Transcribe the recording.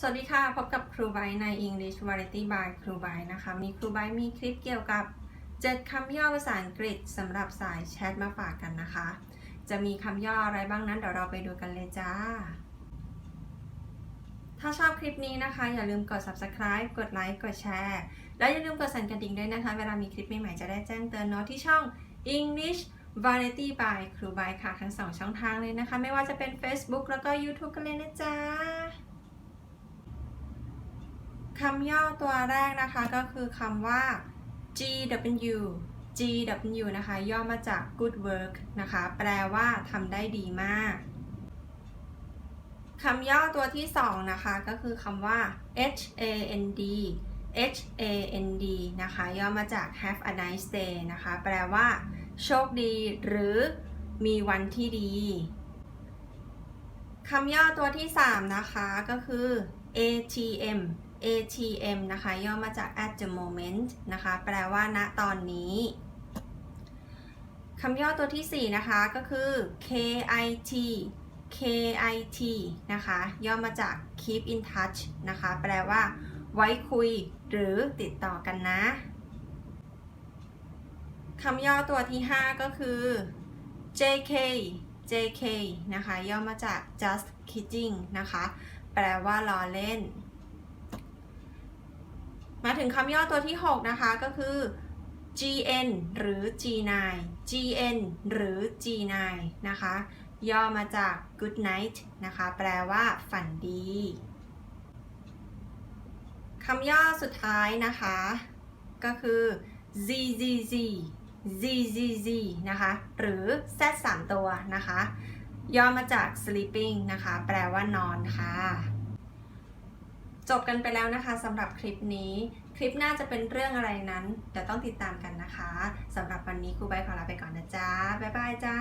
สวัสดีค่ะ พบกับครูไบใน English Variety by ครูไบนะคะ มีครูไบมีคลิปเกี่ยวกับ 7 คำย่อภาษาอังกฤษสำหรับสายแชทมาฝากกันนะคะ จะมีคำย่ออะไรบ้างนั้น เดี๋ยวเราไปดูกันเลยจ้า ถ้าชอบคลิปนี้นะคะ อย่าลืมกด subscribe กดไลค์กดแชร์แล้วอย่าลืมกดสั่นกระดิ่งด้วยนะคะ เวลามีคลิปใหม่ๆจะได้แจ้งเตือนเนาะที่ช่อง English Variety by ครูไบค่ะทั้งสองช่องทางเลยนะคะ ไม่ว่าจะเป็น Facebook แล้วก็ YouTube กันเลยนะจ๊ะ คำย่อตัวแรกนะคะก็คือคำว่า GW GW นะคะ ย่อมาจาก good work นะคะ แปลว่าทำได้ดีมากคำย่อตัวที่สองนะคะก็คือคำว่า HAND HAND นะคะ ย่อมาจาก have a nice day นะคะ แปลว่า โชคดีหรือมีวันที่ดีคำย่อตัวที่3นะคะก็คือ ATM ATM นะคะย่อมาจาก at the moment นะคะแปลว่าณตอนนี้คำย่อตัวที่ 4 นะคะก็คือ KIT KIT นะคะย่อมาจาก keep in touch นะคะแปลว่า ไว้คุยหรือติดต่อกันนะคำย่อตัวที่ 5 ก็คือ JK JK นะคะย่อมาจาก just kidding นะคะแปลว่าล้อเล่น มาถึงคำย่อตัวที่ 6 นะคะก็คือ GN หรือ G9 GN หรือ G9 นะคะ ย่อมาจาก good night นะคะ แปลว่า ฝันดีคำย่อสุดท้ายนะคะ ก็คือ ZZZ ZZZ นะคะ หรือ Z 3ตัวนะคะ ย่อมาจาก sleeping นะคะ แปลว่านอนค่ะ จบกันไปแล้วนะคะสำหรับคลิปนี้ คลิปหน้าจะเป็นเรื่องอะไรนั้นเดี๋ยวต้องติดตามกันนะคะสำหรับวันนี้ครูใบขอลาไปก่อนนะจ๊ะบ๊ายบายจ้า